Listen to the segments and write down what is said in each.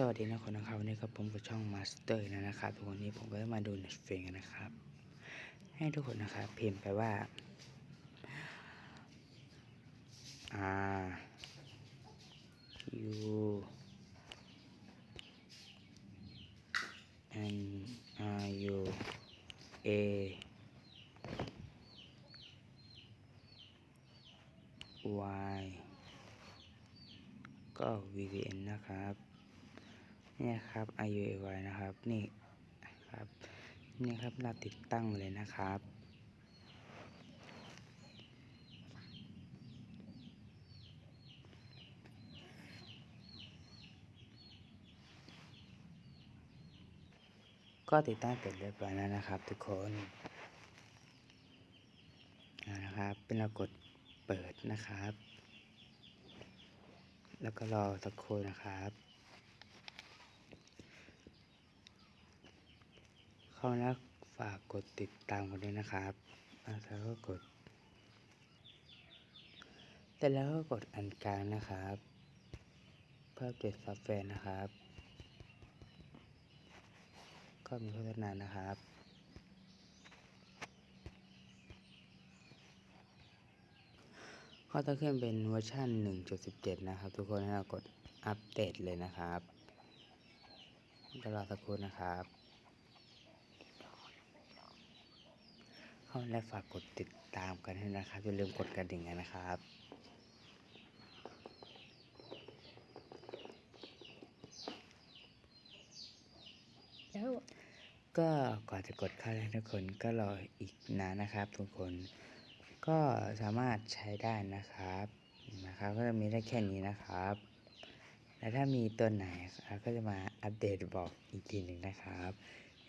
สวัสดีนะคนนะครับวันนี้ก็ผมกับช่องมาสเตอร์นะครับทุกวันนี้ผมก็จะมาดู Netflix กันนะครับ ให้ทุกคนนะครับ พิมพ์ไปว่า R U N R U A Y ก็ VPN นะครับ นี่ครับ IUAY นะครับ นี่ครับ นี่ครับเราติดตั้งเลยนะครับ ก็ติดตั้งเสร็จเรียบร้อยแล้วนะครับทุกคนนะครับ เป็นเรากดเปิดนะครับ แล้วก็รอสักครู่นะครับ เข้ามาแล้วฝากกดติดตามกันด้วยนะครับแล้วก็กดแต่แล้วก็กดอันกลางนะครับ เพื่อเปลี่ยนซอฟต์แวร์นะครับ ก็มีโฆษณานะครับก็จะขึ้นเป็นเวอร์ชัน1.17 นะครับ ทุกคนให้เรากดอัปเดตเลยนะครับจะรอสักครู่นะครับ เข้ามา แล้วฝากกดติดตามกันด้วยนะครับอย่าลืมกดกระดิ่งกันนะครับแล้วก็ก่อนจะกดเข้าให้ทุกคนก็รออีกนานนะครับ ทุกคนก็สามารถใช้ได้นะครับนะครับก็จะมีได้แค่นี้นะครับ และถ้ามีตัวไหนครับก็จะมาอัปเดตบอกอีกทีหนึ่งนะครับ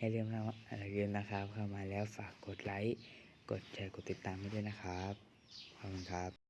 อย่าลืมนะอย่าลืมนะครับ เข้ามาแล้วฝากกดไลค์ กดแชร์ กดติดตามให้ด้วยนะครับ ขอบคุณครับ